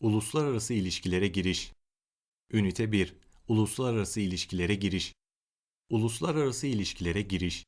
Uluslararası ilişkilere giriş. Ünite 1. Uluslararası ilişkilere giriş. Uluslararası ilişkilere giriş.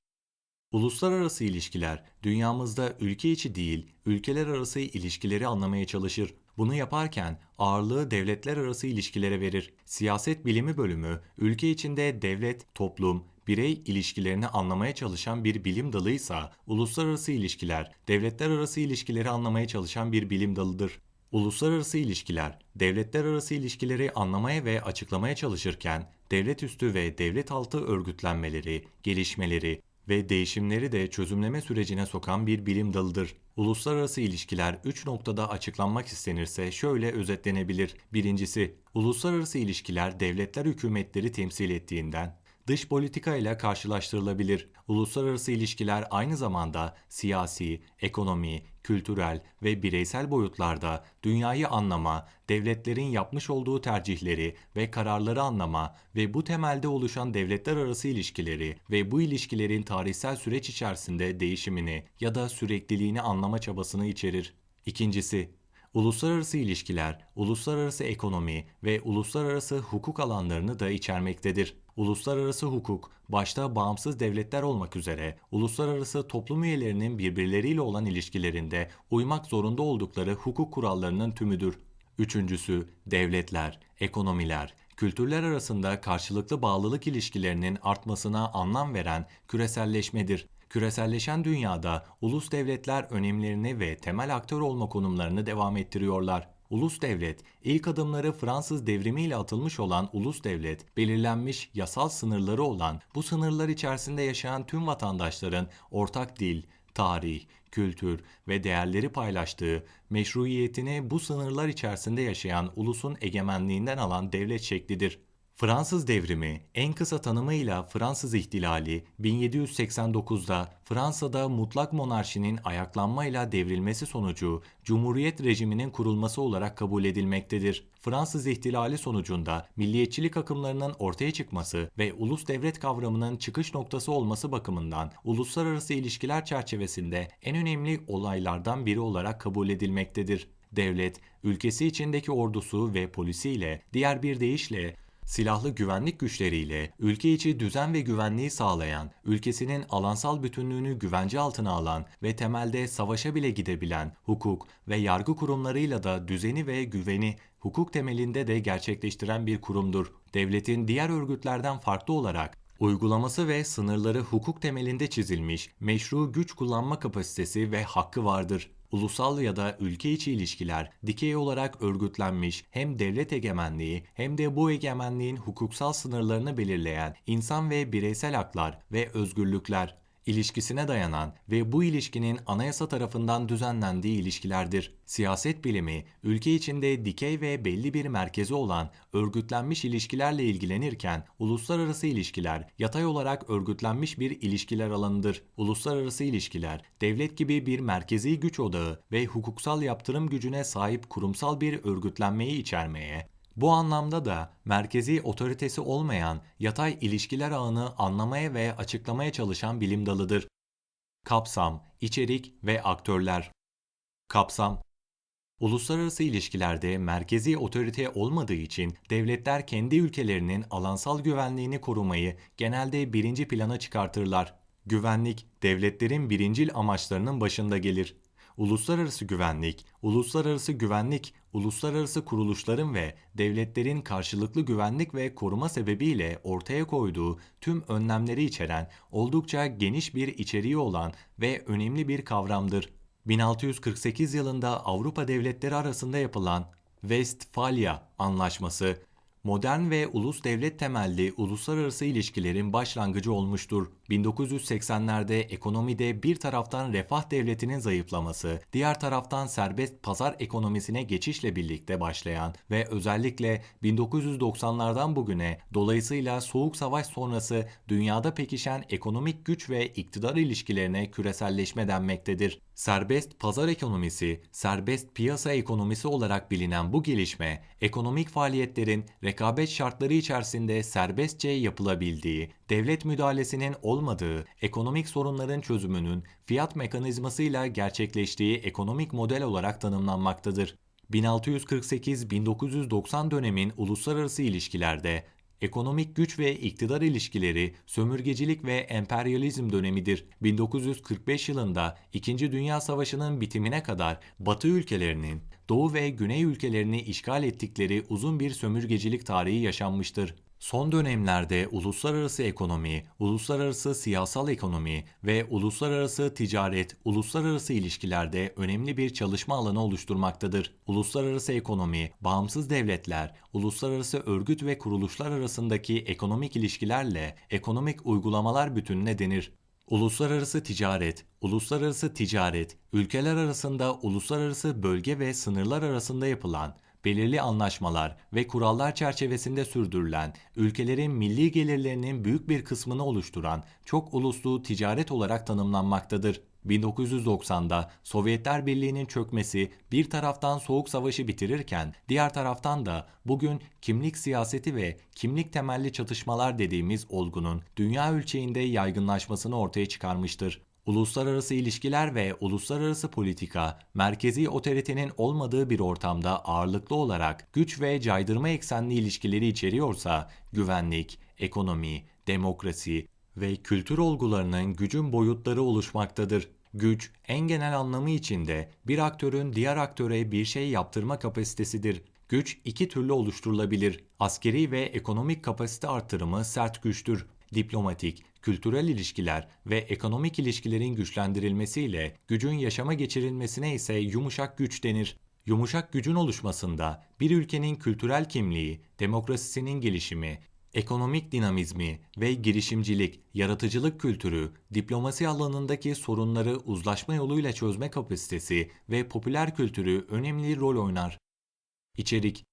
Uluslararası ilişkiler, dünyamızda ülke içi değil, ülkeler arası ilişkileri anlamaya çalışır. Bunu yaparken ağırlığı devletler arası ilişkilere verir. Siyaset bilimi bölümü, ülke içinde devlet, toplum, birey ilişkilerini anlamaya çalışan bir bilim dalıysa, uluslararası ilişkiler, devletler arası ilişkileri anlamaya çalışan bir bilim dalıdır. Uluslararası ilişkiler, devletler arası ilişkileri anlamaya ve açıklamaya çalışırken, devlet üstü ve devlet altı örgütlenmeleri, gelişmeleri ve değişimleri de çözümleme sürecine sokan bir bilim dalıdır. Uluslararası ilişkiler 3 noktada açıklanmak istenirse şöyle özetlenebilir. Birincisi, uluslararası ilişkiler devletler hükümetleri temsil ettiğinden, dış politika ile karşılaştırılabilir. Uluslararası ilişkiler aynı zamanda siyasi, ekonomi, kültürel ve bireysel boyutlarda dünyayı anlama, devletlerin yapmış olduğu tercihleri ve kararları anlama ve bu temelde oluşan devletler arası ilişkileri ve bu ilişkilerin tarihsel süreç içerisinde değişimini ya da sürekliliğini anlama çabasını içerir. İkincisi, Uluslararası ilişkiler, uluslararası ekonomi ve uluslararası hukuk alanlarını da içermektedir. Uluslararası hukuk, başta bağımsız devletler olmak üzere uluslararası toplum üyelerinin birbirleriyle olan ilişkilerinde uymak zorunda oldukları hukuk kurallarının tümüdür. Üçüncüsü, devletler, ekonomiler, kültürler arasında karşılıklı bağlılık ilişkilerinin artmasına anlam veren küreselleşmedir. Küreselleşen dünyada ulus devletler önemlerini ve temel aktör olma konumlarını devam ettiriyorlar. Ulus devlet, ilk adımları Fransız devrimiyle atılmış olan ulus devlet, belirlenmiş yasal sınırları olan bu sınırlar içerisinde yaşayan tüm vatandaşların ortak dil, tarih, kültür ve değerleri paylaştığı, meşruiyetini bu sınırlar içerisinde yaşayan ulusun egemenliğinden alan devlet şeklidir. Fransız devrimi en kısa tanımıyla Fransız ihtilali 1789'da Fransa'da mutlak monarşinin ayaklanmayla devrilmesi sonucu Cumhuriyet rejiminin kurulması olarak kabul edilmektedir. Fransız ihtilali sonucunda milliyetçilik akımlarının ortaya çıkması ve ulus devlet kavramının çıkış noktası olması bakımından uluslararası ilişkiler çerçevesinde en önemli olaylardan biri olarak kabul edilmektedir. Devlet, ülkesi içindeki ordusu ve polisiyle, diğer bir deyişle silahlı güvenlik güçleriyle ülke içi düzen ve güvenliği sağlayan, ülkesinin alansal bütünlüğünü güvence altına alan ve temelde savaşa bile gidebilen hukuk ve yargı kurumlarıyla da düzeni ve güveni hukuk temelinde de gerçekleştiren bir kurumdur. Devletin diğer örgütlerden farklı olarak uygulaması ve sınırları hukuk temelinde çizilmiş meşru güç kullanma kapasitesi ve hakkı vardır. Ulusal ya da ülke içi ilişkiler dikey olarak örgütlenmiş hem devlet egemenliği hem de bu egemenliğin hukuksal sınırlarını belirleyen insan ve bireysel haklar ve özgürlükler ilişkisine dayanan ve bu ilişkinin anayasa tarafından düzenlendiği ilişkilerdir. Siyaset bilimi, ülke içinde dikey ve belli bir merkezi olan örgütlenmiş ilişkilerle ilgilenirken, uluslararası ilişkiler yatay olarak örgütlenmiş bir ilişkiler alanıdır. Uluslararası ilişkiler, devlet gibi bir merkezi güç odağı ve hukuksal yaptırım gücüne sahip kurumsal bir örgütlenmeyi içermeye, bu anlamda da merkezi otoritesi olmayan yatay ilişkiler ağını anlamaya ve açıklamaya çalışan bilim dalıdır. Kapsam, içerik ve aktörler. Kapsam Uluslararası ilişkilerde merkezi otorite olmadığı için devletler kendi ülkelerinin alansal güvenliğini korumayı genelde birinci plana çıkartırlar. Güvenlik, devletlerin birincil amaçlarının başında gelir uluslararası güvenlik, uluslararası güvenlik, uluslararası kuruluşların ve devletlerin karşılıklı güvenlik ve koruma sebebiyle ortaya koyduğu tüm önlemleri içeren oldukça geniş bir içeriği olan ve önemli bir kavramdır. 1648 yılında Avrupa devletleri arasında yapılan Westfalia Anlaşması modern ve ulus devlet temelli uluslararası ilişkilerin başlangıcı olmuştur. 1980'lerde ekonomide bir taraftan refah devletinin zayıflaması, diğer taraftan serbest pazar ekonomisine geçişle birlikte başlayan ve özellikle 1990'lardan bugüne dolayısıyla Soğuk Savaş sonrası dünyada pekişen ekonomik güç ve iktidar ilişkilerine küreselleşme denmektedir. Serbest pazar ekonomisi, serbest piyasa ekonomisi olarak bilinen bu gelişme, ekonomik faaliyetlerin rekabet şartları içerisinde serbestçe yapılabildiği, devlet müdahalesinin olmadığı, ekonomik sorunların çözümünün fiyat mekanizmasıyla gerçekleştiği ekonomik model olarak tanımlanmaktadır. 1648-1990 dönemin uluslararası ilişkilerde ekonomik güç ve iktidar ilişkileri sömürgecilik ve emperyalizm dönemidir. 1945 yılında 2. Dünya Savaşı'nın bitimine kadar Batı ülkelerinin Doğu ve Güney ülkelerini işgal ettikleri uzun bir sömürgecilik tarihi yaşanmıştır. Son dönemlerde uluslararası ekonomi, uluslararası siyasal ekonomi ve uluslararası ticaret, uluslararası ilişkilerde önemli bir çalışma alanı oluşturmaktadır. Uluslararası ekonomi, bağımsız devletler, uluslararası örgüt ve kuruluşlar arasındaki ekonomik ilişkilerle ekonomik uygulamalar bütününe denir. Uluslararası ticaret, uluslararası ticaret, ülkeler arasında uluslararası bölge ve sınırlar arasında yapılan belirli anlaşmalar ve kurallar çerçevesinde sürdürülen, ülkelerin milli gelirlerinin büyük bir kısmını oluşturan çok uluslu ticaret olarak tanımlanmaktadır. 1990'da Sovyetler Birliği'nin çökmesi bir taraftan Soğuk Savaşı bitirirken diğer taraftan da bugün kimlik siyaseti ve kimlik temelli çatışmalar dediğimiz olgunun dünya ölçeğinde yaygınlaşmasını ortaya çıkarmıştır. Uluslararası ilişkiler ve uluslararası politika, merkezi otoritenin olmadığı bir ortamda ağırlıklı olarak güç ve caydırma eksenli ilişkileri içeriyorsa, güvenlik, ekonomi, demokrasi ve kültür olgularının gücün boyutları oluşmaktadır. Güç, en genel anlamı içinde bir aktörün diğer aktöre bir şey yaptırma kapasitesidir. Güç iki türlü oluşturulabilir. Askeri ve ekonomik kapasite artırımı sert güçtür diplomatik, kültürel ilişkiler ve ekonomik ilişkilerin güçlendirilmesiyle gücün yaşama geçirilmesine ise yumuşak güç denir. Yumuşak gücün oluşmasında bir ülkenin kültürel kimliği, demokrasisinin gelişimi, ekonomik dinamizmi ve girişimcilik, yaratıcılık kültürü, diplomasi alanındaki sorunları uzlaşma yoluyla çözme kapasitesi ve popüler kültürü önemli rol oynar. İçerik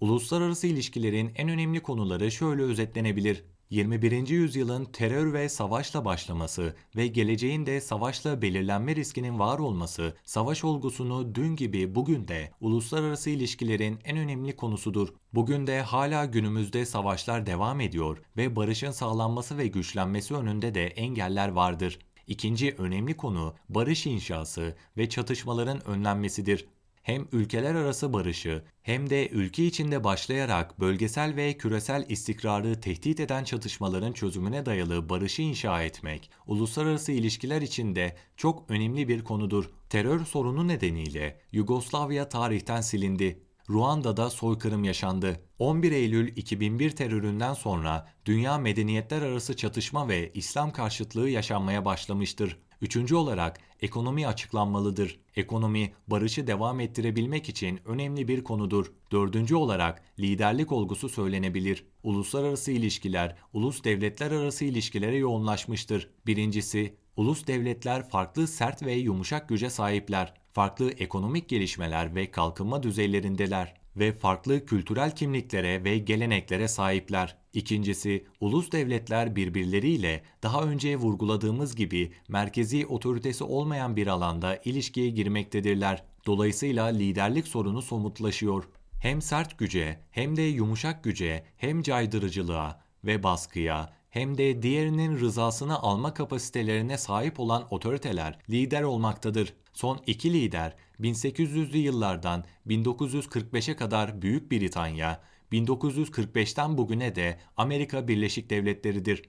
Uluslararası ilişkilerin en önemli konuları şöyle özetlenebilir. 21. yüzyılın terör ve savaşla başlaması ve geleceğin de savaşla belirlenme riskinin var olması, savaş olgusunu dün gibi bugün de uluslararası ilişkilerin en önemli konusudur. Bugün de hala günümüzde savaşlar devam ediyor ve barışın sağlanması ve güçlenmesi önünde de engeller vardır. İkinci önemli konu barış inşası ve çatışmaların önlenmesidir hem ülkeler arası barışı hem de ülke içinde başlayarak bölgesel ve küresel istikrarı tehdit eden çatışmaların çözümüne dayalı barışı inşa etmek, uluslararası ilişkiler içinde çok önemli bir konudur. Terör sorunu nedeniyle Yugoslavya tarihten silindi. Ruanda'da soykırım yaşandı. 11 Eylül 2001 teröründen sonra dünya medeniyetler arası çatışma ve İslam karşıtlığı yaşanmaya başlamıştır. Üçüncü olarak ekonomi açıklanmalıdır. Ekonomi barışı devam ettirebilmek için önemli bir konudur. Dördüncü olarak liderlik olgusu söylenebilir. Uluslararası ilişkiler, ulus devletler arası ilişkilere yoğunlaşmıştır. Birincisi, ulus devletler farklı sert ve yumuşak güce sahipler. Farklı ekonomik gelişmeler ve kalkınma düzeylerindeler ve farklı kültürel kimliklere ve geleneklere sahipler. İkincisi, ulus devletler birbirleriyle daha önce vurguladığımız gibi merkezi otoritesi olmayan bir alanda ilişkiye girmektedirler. Dolayısıyla liderlik sorunu somutlaşıyor. Hem sert güce, hem de yumuşak güce, hem caydırıcılığa ve baskıya, hem de diğerinin rızasını alma kapasitelerine sahip olan otoriteler lider olmaktadır. Son iki lider 1800'lü yıllardan 1945'e kadar Büyük Britanya, 1945'ten bugüne de Amerika Birleşik Devletleri'dir.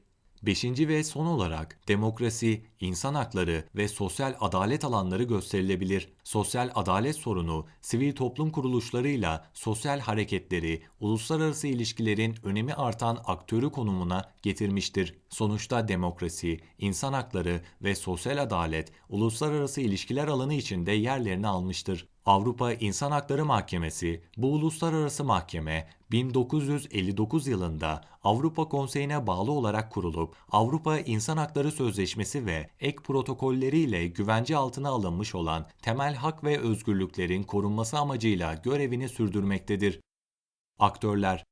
Beşinci ve son olarak demokrasi, insan hakları ve sosyal adalet alanları gösterilebilir. Sosyal adalet sorunu, sivil toplum kuruluşlarıyla sosyal hareketleri, uluslararası ilişkilerin önemi artan aktörü konumuna getirmiştir. Sonuçta demokrasi, insan hakları ve sosyal adalet uluslararası ilişkiler alanı içinde yerlerini almıştır. Avrupa İnsan Hakları Mahkemesi, bu uluslararası mahkeme 1959 yılında Avrupa Konseyi'ne bağlı olarak kurulup Avrupa İnsan Hakları Sözleşmesi ve ek protokolleriyle güvence altına alınmış olan temel hak ve özgürlüklerin korunması amacıyla görevini sürdürmektedir. Aktörler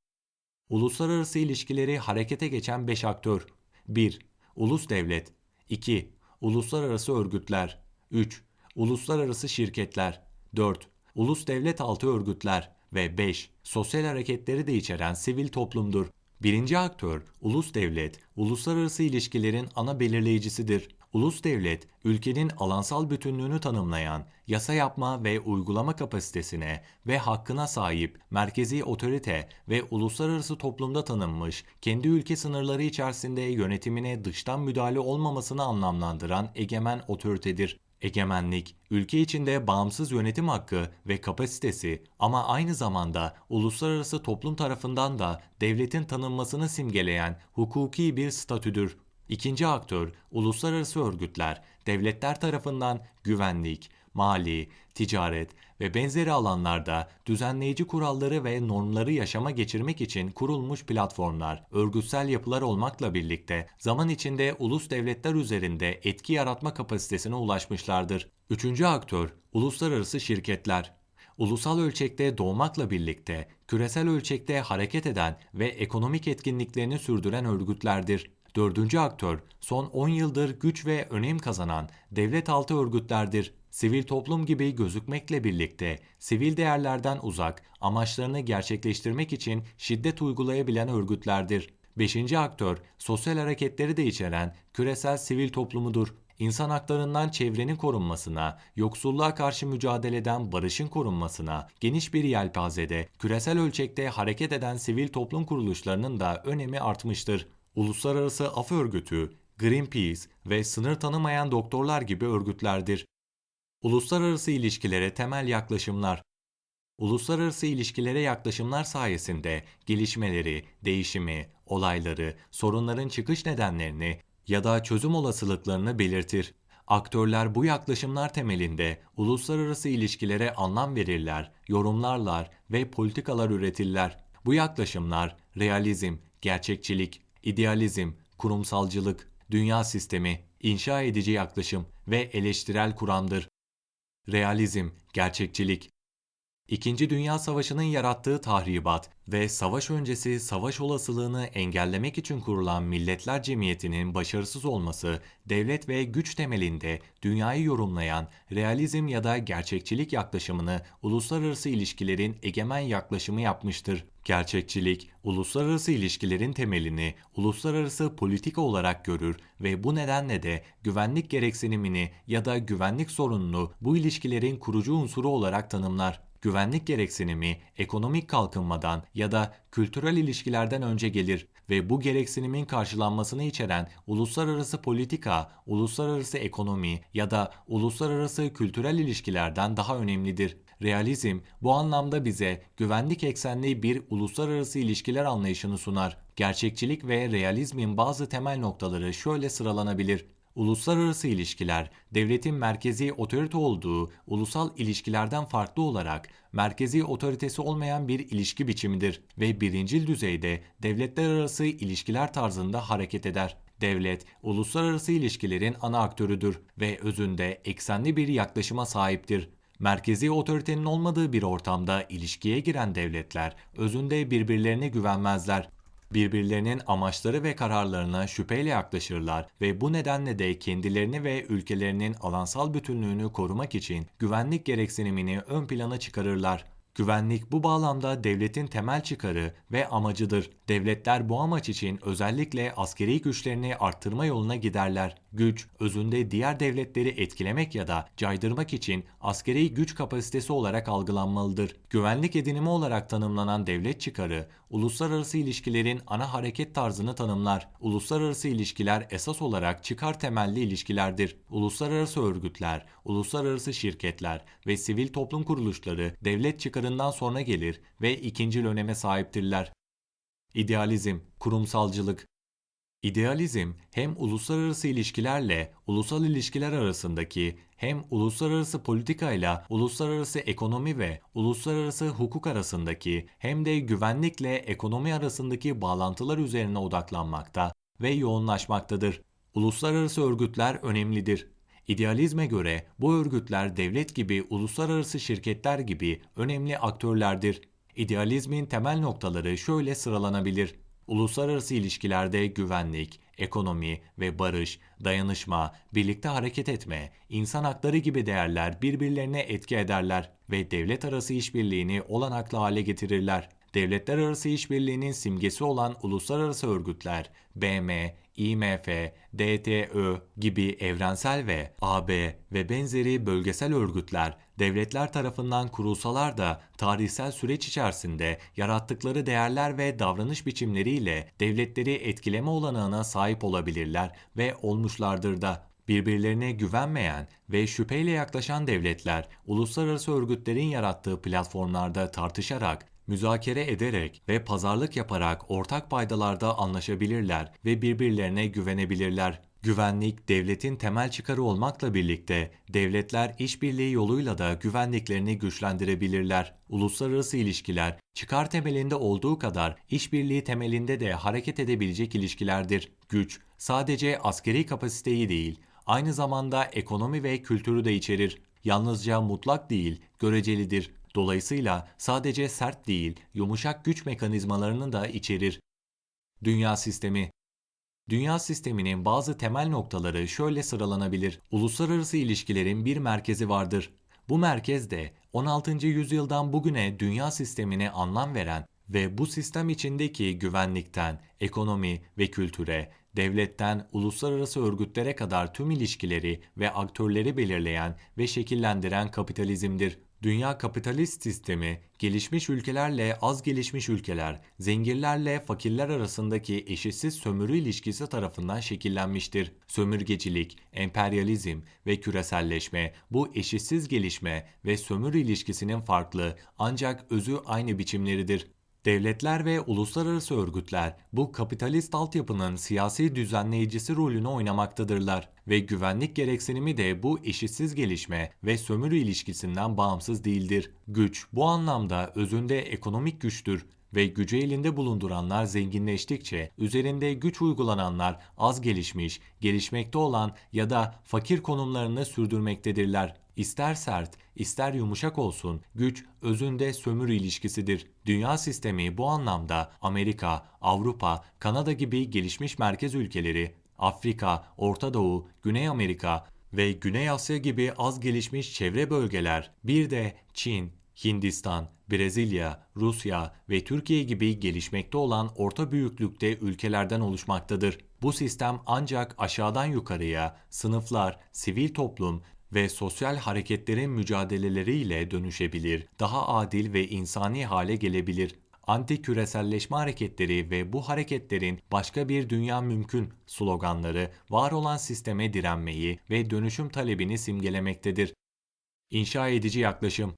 Uluslararası ilişkileri harekete geçen 5 aktör 1. Ulus devlet 2. Uluslararası örgütler 3. Uluslararası şirketler 4. Ulus devlet altı örgütler ve 5. Sosyal hareketleri de içeren sivil toplumdur. Birinci aktör, ulus devlet, uluslararası ilişkilerin ana belirleyicisidir. Ulus devlet, ülkenin alansal bütünlüğünü tanımlayan, yasa yapma ve uygulama kapasitesine ve hakkına sahip merkezi otorite ve uluslararası toplumda tanınmış, kendi ülke sınırları içerisinde yönetimine dıştan müdahale olmamasını anlamlandıran egemen otoritedir. Egemenlik, ülke içinde bağımsız yönetim hakkı ve kapasitesi ama aynı zamanda uluslararası toplum tarafından da devletin tanınmasını simgeleyen hukuki bir statüdür. İkinci aktör, uluslararası örgütler, devletler tarafından güvenlik, mali, ticaret ve benzeri alanlarda düzenleyici kuralları ve normları yaşama geçirmek için kurulmuş platformlar, örgütsel yapılar olmakla birlikte zaman içinde ulus devletler üzerinde etki yaratma kapasitesine ulaşmışlardır. Üçüncü aktör, uluslararası şirketler. Ulusal ölçekte doğmakla birlikte küresel ölçekte hareket eden ve ekonomik etkinliklerini sürdüren örgütlerdir. Dördüncü aktör, son 10 yıldır güç ve önem kazanan devlet altı örgütlerdir. Sivil toplum gibi gözükmekle birlikte sivil değerlerden uzak, amaçlarını gerçekleştirmek için şiddet uygulayabilen örgütlerdir. Beşinci aktör, sosyal hareketleri de içeren küresel sivil toplumudur. İnsan haklarından çevrenin korunmasına, yoksulluğa karşı mücadeleden barışın korunmasına, geniş bir yelpazede, küresel ölçekte hareket eden sivil toplum kuruluşlarının da önemi artmıştır. Uluslararası Af Örgütü, Greenpeace ve sınır tanımayan doktorlar gibi örgütlerdir. Uluslararası ilişkilere temel yaklaşımlar Uluslararası ilişkilere yaklaşımlar sayesinde gelişmeleri, değişimi, olayları, sorunların çıkış nedenlerini ya da çözüm olasılıklarını belirtir. Aktörler bu yaklaşımlar temelinde uluslararası ilişkilere anlam verirler, yorumlarlar ve politikalar üretirler. Bu yaklaşımlar realizm, gerçekçilik, idealizm, kurumsalcılık, dünya sistemi, inşa edici yaklaşım ve eleştirel kuramdır. Realizm, gerçekçilik, İkinci Dünya Savaşı'nın yarattığı tahribat ve savaş öncesi savaş olasılığını engellemek için kurulan Milletler Cemiyeti'nin başarısız olması, devlet ve güç temelinde dünyayı yorumlayan realizm ya da gerçekçilik yaklaşımını uluslararası ilişkilerin egemen yaklaşımı yapmıştır. Gerçekçilik, uluslararası ilişkilerin temelini uluslararası politika olarak görür ve bu nedenle de güvenlik gereksinimini ya da güvenlik sorununu bu ilişkilerin kurucu unsuru olarak tanımlar güvenlik gereksinimi ekonomik kalkınmadan ya da kültürel ilişkilerden önce gelir ve bu gereksinimin karşılanmasını içeren uluslararası politika, uluslararası ekonomi ya da uluslararası kültürel ilişkilerden daha önemlidir. Realizm bu anlamda bize güvenlik eksenli bir uluslararası ilişkiler anlayışını sunar. Gerçekçilik ve realizmin bazı temel noktaları şöyle sıralanabilir. Uluslararası ilişkiler, devletin merkezi otorite olduğu ulusal ilişkilerden farklı olarak merkezi otoritesi olmayan bir ilişki biçimidir ve birincil düzeyde devletler arası ilişkiler tarzında hareket eder. Devlet, uluslararası ilişkilerin ana aktörüdür ve özünde eksenli bir yaklaşıma sahiptir. Merkezi otoritenin olmadığı bir ortamda ilişkiye giren devletler özünde birbirlerine güvenmezler birbirlerinin amaçları ve kararlarına şüpheyle yaklaşırlar ve bu nedenle de kendilerini ve ülkelerinin alansal bütünlüğünü korumak için güvenlik gereksinimini ön plana çıkarırlar. Güvenlik bu bağlamda devletin temel çıkarı ve amacıdır. Devletler bu amaç için özellikle askeri güçlerini arttırma yoluna giderler. Güç, özünde diğer devletleri etkilemek ya da caydırmak için askeri güç kapasitesi olarak algılanmalıdır. Güvenlik edinimi olarak tanımlanan devlet çıkarı, uluslararası ilişkilerin ana hareket tarzını tanımlar. Uluslararası ilişkiler esas olarak çıkar temelli ilişkilerdir. Uluslararası örgütler, uluslararası şirketler ve sivil toplum kuruluşları devlet çıkarından sonra gelir ve ikinci öneme sahiptirler. İdealizm, kurumsalcılık, İdealizm hem uluslararası ilişkilerle ulusal ilişkiler arasındaki hem uluslararası politikayla uluslararası ekonomi ve uluslararası hukuk arasındaki hem de güvenlikle ekonomi arasındaki bağlantılar üzerine odaklanmakta ve yoğunlaşmaktadır. Uluslararası örgütler önemlidir. İdealizme göre bu örgütler devlet gibi uluslararası şirketler gibi önemli aktörlerdir. İdealizmin temel noktaları şöyle sıralanabilir. Uluslararası ilişkilerde güvenlik, ekonomi ve barış, dayanışma, birlikte hareket etme, insan hakları gibi değerler birbirlerine etki ederler ve devlet arası işbirliğini olanaklı hale getirirler. devletler arası işbirliğinin simgesi olan uluslararası örgütler, BM, IMF, DTÖ gibi evrensel ve AB ve benzeri bölgesel örgütler devletler tarafından kurulsalar da tarihsel süreç içerisinde yarattıkları değerler ve davranış biçimleriyle devletleri etkileme olanağına sahip olabilirler ve olmuşlardır da. Birbirlerine güvenmeyen ve şüpheyle yaklaşan devletler, uluslararası örgütlerin yarattığı platformlarda tartışarak, müzakere ederek ve pazarlık yaparak ortak paydalarda anlaşabilirler ve birbirlerine güvenebilirler. Güvenlik devletin temel çıkarı olmakla birlikte devletler işbirliği yoluyla da güvenliklerini güçlendirebilirler. Uluslararası ilişkiler çıkar temelinde olduğu kadar işbirliği temelinde de hareket edebilecek ilişkilerdir. Güç sadece askeri kapasiteyi değil, aynı zamanda ekonomi ve kültürü de içerir. Yalnızca mutlak değil, görecelidir. Dolayısıyla sadece sert değil, yumuşak güç mekanizmalarını da içerir. Dünya sistemi Dünya sisteminin bazı temel noktaları şöyle sıralanabilir. Uluslararası ilişkilerin bir merkezi vardır. Bu merkez de 16. yüzyıldan bugüne dünya sistemine anlam veren ve bu sistem içindeki güvenlikten, ekonomi ve kültüre, devletten uluslararası örgütlere kadar tüm ilişkileri ve aktörleri belirleyen ve şekillendiren kapitalizmdir. Dünya kapitalist sistemi, gelişmiş ülkelerle az gelişmiş ülkeler, zenginlerle fakirler arasındaki eşitsiz sömürü ilişkisi tarafından şekillenmiştir. Sömürgecilik, emperyalizm ve küreselleşme bu eşitsiz gelişme ve sömürü ilişkisinin farklı ancak özü aynı biçimleridir. Devletler ve uluslararası örgütler bu kapitalist altyapının siyasi düzenleyicisi rolünü oynamaktadırlar ve güvenlik gereksinimi de bu eşitsiz gelişme ve sömürü ilişkisinden bağımsız değildir. Güç bu anlamda özünde ekonomik güçtür ve gücü elinde bulunduranlar zenginleştikçe üzerinde güç uygulananlar az gelişmiş, gelişmekte olan ya da fakir konumlarını sürdürmektedirler. İster sert, ister yumuşak olsun, güç özünde sömürü ilişkisidir. Dünya sistemi bu anlamda Amerika, Avrupa, Kanada gibi gelişmiş merkez ülkeleri, Afrika, Orta Doğu, Güney Amerika ve Güney Asya gibi az gelişmiş çevre bölgeler, bir de Çin, Hindistan, Brezilya, Rusya ve Türkiye gibi gelişmekte olan orta büyüklükte ülkelerden oluşmaktadır. Bu sistem ancak aşağıdan yukarıya sınıflar, sivil toplum ve sosyal hareketlerin mücadeleleriyle dönüşebilir, daha adil ve insani hale gelebilir. Anti küreselleşme hareketleri ve bu hareketlerin başka bir dünya mümkün sloganları var olan sisteme direnmeyi ve dönüşüm talebini simgelemektedir. İnşa edici yaklaşım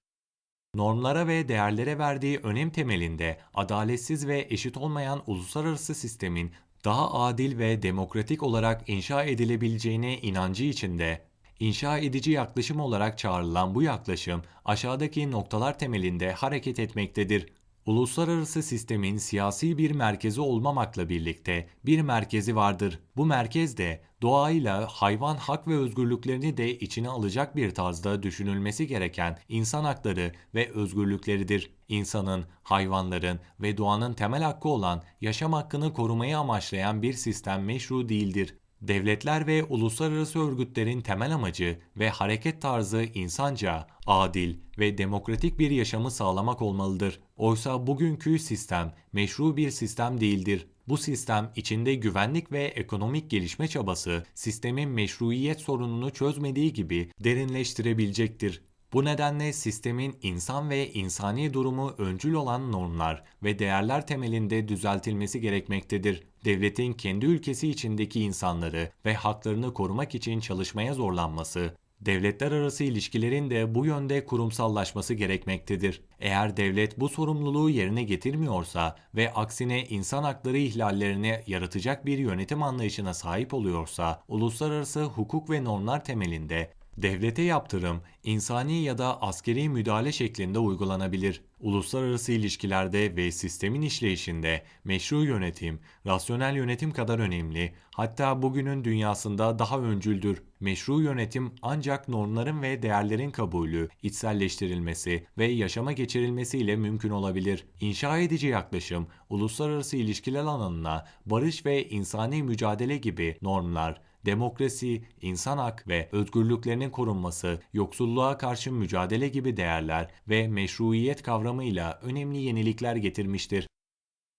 normlara ve değerlere verdiği önem temelinde adaletsiz ve eşit olmayan uluslararası sistemin daha adil ve demokratik olarak inşa edilebileceğine inancı içinde İnşa edici yaklaşım olarak çağrılan bu yaklaşım aşağıdaki noktalar temelinde hareket etmektedir. Uluslararası sistemin siyasi bir merkezi olmamakla birlikte bir merkezi vardır. Bu merkez de doğayla hayvan hak ve özgürlüklerini de içine alacak bir tarzda düşünülmesi gereken insan hakları ve özgürlükleridir. İnsanın, hayvanların ve doğanın temel hakkı olan yaşam hakkını korumayı amaçlayan bir sistem meşru değildir. Devletler ve uluslararası örgütlerin temel amacı ve hareket tarzı insanca, adil ve demokratik bir yaşamı sağlamak olmalıdır. Oysa bugünkü sistem meşru bir sistem değildir. Bu sistem içinde güvenlik ve ekonomik gelişme çabası sistemin meşruiyet sorununu çözmediği gibi derinleştirebilecektir. Bu nedenle sistemin insan ve insani durumu öncül olan normlar ve değerler temelinde düzeltilmesi gerekmektedir. Devletin kendi ülkesi içindeki insanları ve haklarını korumak için çalışmaya zorlanması, devletler arası ilişkilerin de bu yönde kurumsallaşması gerekmektedir. Eğer devlet bu sorumluluğu yerine getirmiyorsa ve aksine insan hakları ihlallerini yaratacak bir yönetim anlayışına sahip oluyorsa, uluslararası hukuk ve normlar temelinde Devlete yaptırım, insani ya da askeri müdahale şeklinde uygulanabilir. Uluslararası ilişkilerde ve sistemin işleyişinde meşru yönetim, rasyonel yönetim kadar önemli, hatta bugünün dünyasında daha öncüldür. Meşru yönetim ancak normların ve değerlerin kabulü, içselleştirilmesi ve yaşama geçirilmesiyle mümkün olabilir. İnşa edici yaklaşım, uluslararası ilişkiler alanına barış ve insani mücadele gibi normlar, demokrasi, insan hak ve özgürlüklerinin korunması, yoksulluğa karşı mücadele gibi değerler ve meşruiyet kavramıyla önemli yenilikler getirmiştir.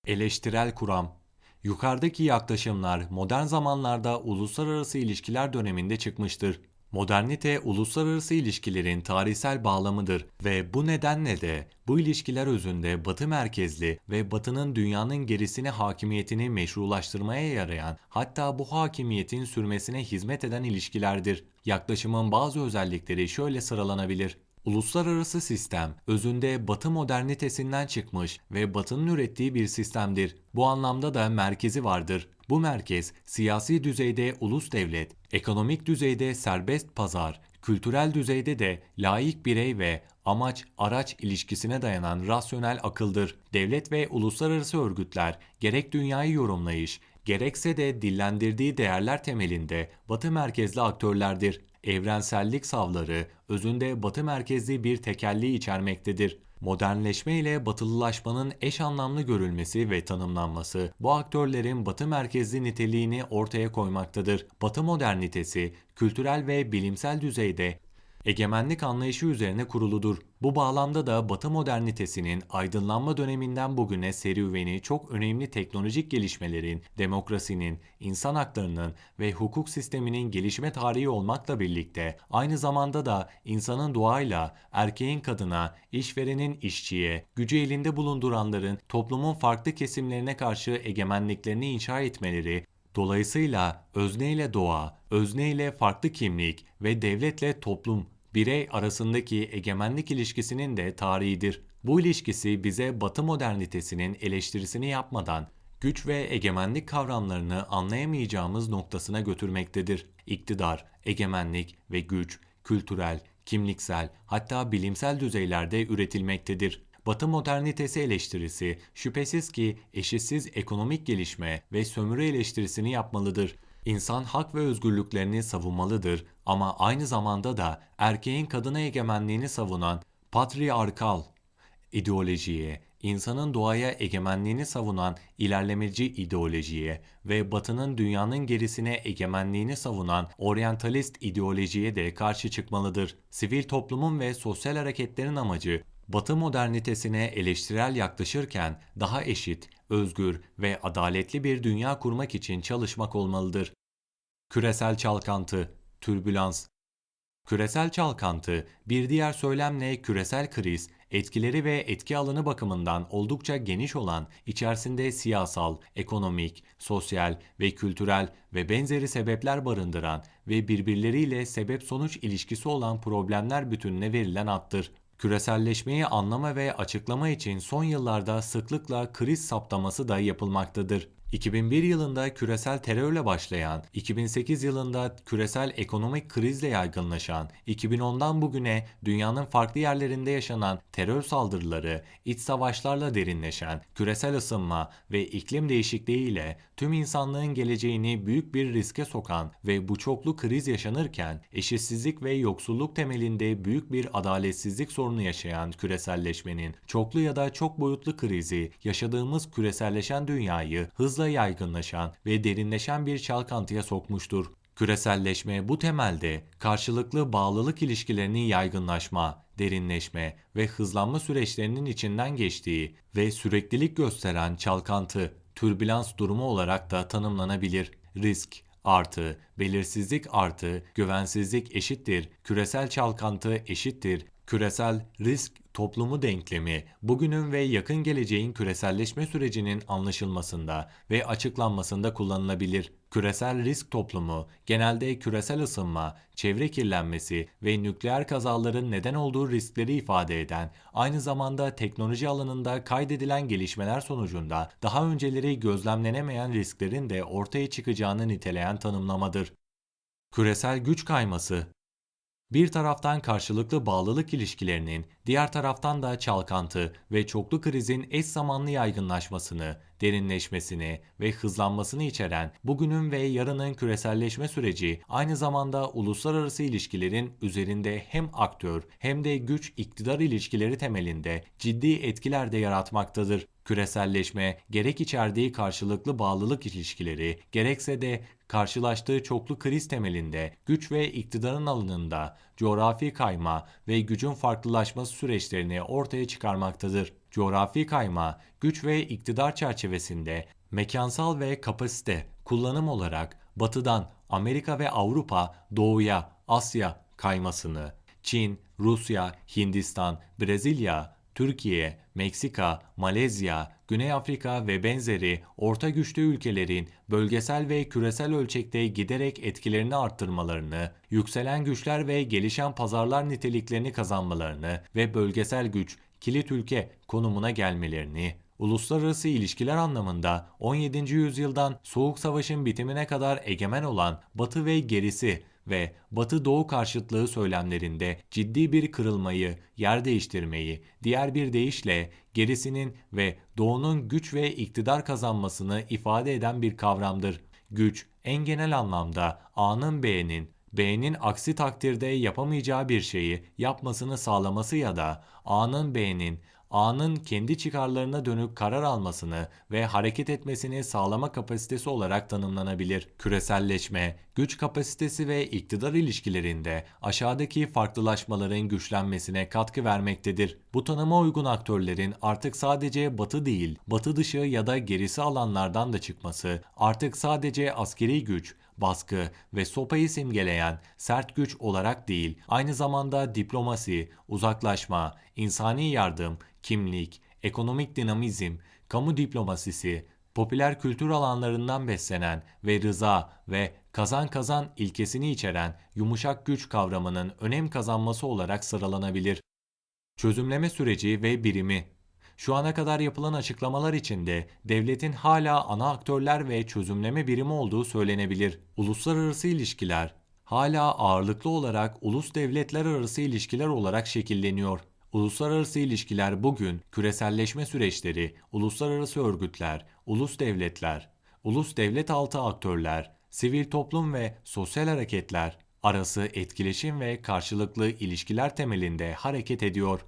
Eleştirel kuram Yukarıdaki yaklaşımlar modern zamanlarda uluslararası ilişkiler döneminde çıkmıştır. Modernite uluslararası ilişkilerin tarihsel bağlamıdır ve bu nedenle de bu ilişkiler özünde batı merkezli ve batının dünyanın gerisine hakimiyetini meşrulaştırmaya yarayan hatta bu hakimiyetin sürmesine hizmet eden ilişkilerdir. Yaklaşımın bazı özellikleri şöyle sıralanabilir. Uluslararası sistem özünde Batı modernitesinden çıkmış ve Batı'nın ürettiği bir sistemdir. Bu anlamda da merkezi vardır. Bu merkez siyasi düzeyde ulus devlet, ekonomik düzeyde serbest pazar, kültürel düzeyde de laik birey ve amaç araç ilişkisine dayanan rasyonel akıldır. Devlet ve uluslararası örgütler gerek dünyayı yorumlayış, gerekse de dillendirdiği değerler temelinde Batı merkezli aktörlerdir evrensellik savları özünde batı merkezli bir tekelliği içermektedir. Modernleşme ile batılılaşmanın eş anlamlı görülmesi ve tanımlanması bu aktörlerin batı merkezli niteliğini ortaya koymaktadır. Batı modernitesi kültürel ve bilimsel düzeyde egemenlik anlayışı üzerine kuruludur. Bu bağlamda da Batı modernitesinin aydınlanma döneminden bugüne serüveni çok önemli teknolojik gelişmelerin, demokrasinin, insan haklarının ve hukuk sisteminin gelişme tarihi olmakla birlikte aynı zamanda da insanın doğayla, erkeğin kadına, işverenin işçiye, gücü elinde bulunduranların toplumun farklı kesimlerine karşı egemenliklerini inşa etmeleri Dolayısıyla özne ile doğa, özne ile farklı kimlik ve devletle toplum birey arasındaki egemenlik ilişkisinin de tarihidir. Bu ilişkisi bize Batı modernitesinin eleştirisini yapmadan güç ve egemenlik kavramlarını anlayamayacağımız noktasına götürmektedir. İktidar, egemenlik ve güç kültürel, kimliksel hatta bilimsel düzeylerde üretilmektedir. Batı modernitesi eleştirisi şüphesiz ki eşitsiz ekonomik gelişme ve sömürü eleştirisini yapmalıdır. İnsan hak ve özgürlüklerini savunmalıdır ama aynı zamanda da erkeğin kadına egemenliğini savunan patriarkal ideolojiye, insanın doğaya egemenliğini savunan ilerlemeci ideolojiye ve batının dünyanın gerisine egemenliğini savunan oryantalist ideolojiye de karşı çıkmalıdır. Sivil toplumun ve sosyal hareketlerin amacı Batı modernitesine eleştirel yaklaşırken daha eşit, özgür ve adaletli bir dünya kurmak için çalışmak olmalıdır. Küresel çalkantı, türbülans. Küresel çalkantı, bir diğer söylemle küresel kriz, etkileri ve etki alanı bakımından oldukça geniş olan, içerisinde siyasal, ekonomik, sosyal ve kültürel ve benzeri sebepler barındıran ve birbirleriyle sebep-sonuç ilişkisi olan problemler bütününe verilen addır. Küreselleşmeyi anlama ve açıklama için son yıllarda sıklıkla kriz saptaması da yapılmaktadır. 2001 yılında küresel terörle başlayan, 2008 yılında küresel ekonomik krizle yaygınlaşan, 2010'dan bugüne dünyanın farklı yerlerinde yaşanan terör saldırıları, iç savaşlarla derinleşen, küresel ısınma ve iklim değişikliği ile tüm insanlığın geleceğini büyük bir riske sokan ve bu çoklu kriz yaşanırken eşitsizlik ve yoksulluk temelinde büyük bir adaletsizlik sorunu yaşayan küreselleşmenin çoklu ya da çok boyutlu krizi yaşadığımız küreselleşen dünyayı hızla hızla yaygınlaşan ve derinleşen bir çalkantıya sokmuştur. Küreselleşme bu temelde karşılıklı bağlılık ilişkilerinin yaygınlaşma, derinleşme ve hızlanma süreçlerinin içinden geçtiği ve süreklilik gösteren çalkantı, türbülans durumu olarak da tanımlanabilir. Risk, artı, belirsizlik artı, güvensizlik eşittir, küresel çalkantı eşittir, küresel risk toplumu denklemi, bugünün ve yakın geleceğin küreselleşme sürecinin anlaşılmasında ve açıklanmasında kullanılabilir. Küresel risk toplumu, genelde küresel ısınma, çevre kirlenmesi ve nükleer kazaların neden olduğu riskleri ifade eden, aynı zamanda teknoloji alanında kaydedilen gelişmeler sonucunda daha önceleri gözlemlenemeyen risklerin de ortaya çıkacağını niteleyen tanımlamadır. Küresel güç kayması, bir taraftan karşılıklı bağlılık ilişkilerinin, diğer taraftan da çalkantı ve çoklu krizin eş zamanlı yaygınlaşmasını, derinleşmesini ve hızlanmasını içeren bugünün ve yarının küreselleşme süreci aynı zamanda uluslararası ilişkilerin üzerinde hem aktör hem de güç iktidar ilişkileri temelinde ciddi etkiler de yaratmaktadır. Küreselleşme gerek içerdiği karşılıklı bağlılık ilişkileri gerekse de karşılaştığı çoklu kriz temelinde güç ve iktidarın alanında coğrafi kayma ve gücün farklılaşması süreçlerini ortaya çıkarmaktadır. Coğrafi kayma, güç ve iktidar çerçevesinde mekansal ve kapasite kullanım olarak batıdan Amerika ve Avrupa doğuya, Asya kaymasını, Çin, Rusya, Hindistan, Brezilya, Türkiye, Meksika, Malezya, Güney Afrika ve benzeri orta güçlü ülkelerin bölgesel ve küresel ölçekte giderek etkilerini arttırmalarını, yükselen güçler ve gelişen pazarlar niteliklerini kazanmalarını ve bölgesel güç, kilit ülke konumuna gelmelerini, uluslararası ilişkiler anlamında 17. yüzyıldan Soğuk Savaş'ın bitimine kadar egemen olan Batı ve gerisi ve Batı-Doğu karşıtlığı söylemlerinde ciddi bir kırılmayı, yer değiştirmeyi, diğer bir deyişle gerisinin ve Doğu'nun güç ve iktidar kazanmasını ifade eden bir kavramdır. Güç, en genel anlamda A'nın B'nin, B'nin aksi takdirde yapamayacağı bir şeyi yapmasını sağlaması ya da A'nın B'nin A'nın kendi çıkarlarına dönük karar almasını ve hareket etmesini sağlama kapasitesi olarak tanımlanabilir. Küreselleşme, güç kapasitesi ve iktidar ilişkilerinde aşağıdaki farklılaşmaların güçlenmesine katkı vermektedir. Bu tanıma uygun aktörlerin artık sadece batı değil, batı dışı ya da gerisi alanlardan da çıkması, artık sadece askeri güç, baskı ve sopayı simgeleyen sert güç olarak değil, aynı zamanda diplomasi, uzaklaşma, insani yardım, kimlik, ekonomik dinamizm, kamu diplomasisi, popüler kültür alanlarından beslenen ve rıza ve kazan kazan ilkesini içeren yumuşak güç kavramının önem kazanması olarak sıralanabilir. Çözümleme süreci ve birimi şu ana kadar yapılan açıklamalar içinde devletin hala ana aktörler ve çözümleme birimi olduğu söylenebilir. Uluslararası ilişkiler hala ağırlıklı olarak ulus devletler arası ilişkiler olarak şekilleniyor. Uluslararası ilişkiler bugün küreselleşme süreçleri, uluslararası örgütler, ulus devletler, ulus devlet altı aktörler, sivil toplum ve sosyal hareketler arası etkileşim ve karşılıklı ilişkiler temelinde hareket ediyor.